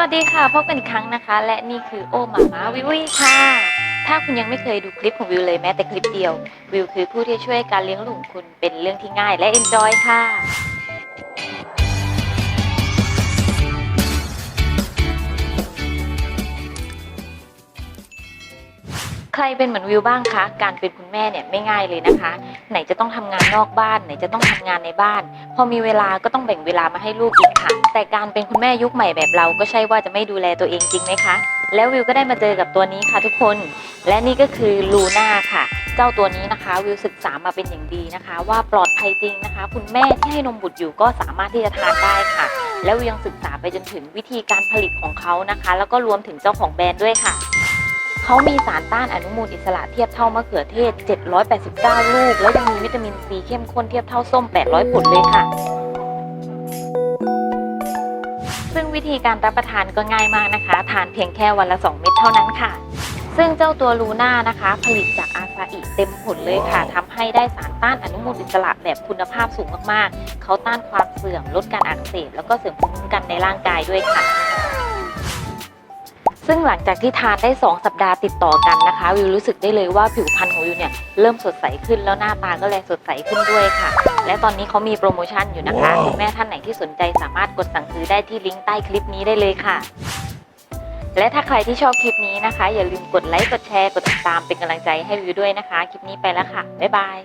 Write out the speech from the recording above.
วัสดีค่ะ พบกันอีกครั้งนะคะ และนี่คือโอหมามาวิวค่ะ ถ้าคุณยังไม่เคยดูคลิปของวิวเลยแม้แต่คลิปเดียว วิวคือผู้ที่ช่วยการเลี้ยงลูกของคุณเป็นเรื่องที่ง่ายและเอนจอยค่ะ รเป็นเหมือนวิวบ้างคะ การเป็นคุณแม่เนี่ยไม่ง่ายเลยนะคะ ไหนจะต้องทำงานนอกบ้าน ไหนจะต้องทำงานในบ้าน พอมีเวลาก็ต้องแบ่งเวลามาให้ลูกอีกค่ะ แต่การเป็นคุณแม่ยุคใหม่แบบเราก็ใช่ว่าจะไม่ดูแลตัวเองจริงไหมคะ แล้ววิวก็ได้มาเจอกับตัวนี้ค่ะทุกคน และนี่ก็คือลูน่าค่ะ เจ้าตัวนี้นะคะ วิวศึกษามาเป็นอย่างดีนะคะ ว่าปลอดภัยจริงนะคะ คุณแม่ที่ให้นมบุตรอยู่ก็สามารถที่จะทานได้ค่ะ แล้ววิวยังศึกษาไปจนถึงวิธีการผลิตของเขานะคะ แล้วก็รวมถึงเจ้าของแบรนด์ด้วยค่ะ เขามีสารต้านอนุมูลอิสระเทียบเท่ามะเขือเทศ 789 ลูก แล้วยังมีวิตามินซีเข้มข้นเทียบเท่าส้ม 800 ผลเลยค่ะ ซึ่งวิธีการรับประทานก็ง่ายมากนะคะ ทานเพียงแค่วันละ 2 เม็ดเท่านั้นค่ะ ซึ่งเจ้าตัวลูน่านะคะ ผลิตจากอาซาอิเต็มผลเลยค่ะทำให้ได้สารต้านอนุมูลอิสระแบบคุณภาพสูงมากๆ เขาต้านความเสื่อมลดการอักเสบแล้วก็เสริมภูมิคุ้มกันในร่างกายด้วยค่ะ ซึ่งหลังจากที่ทานได้ 2 สัปดาห์ติดต่อกันนะคะ วิวรู้สึกได้เลยว่าผิวพรรณของวิวเนี่ยเริ่มสดใสขึ้นแล้วหน้าตาก็เลยสดใสขึ้นด้วยค่ะ และตอนนี้เขามีโปรโมชั่นอยู่นะคะว้าวคุณแม่ท่านไหนที่สนใจสามารถกดสั่งซื้อได้ที่ลิงก์ใต้คลิปนี้ได้เลยค่ะ และถ้าใครที่ชอบคลิปนี้นะคะ อย่าลืมกดไลค์กดแชร์กดติดตามเป็นกำลังใจให้วิวด้วยนะคะ คลิปนี้ไปแล้วค่ะบ๊ายบาย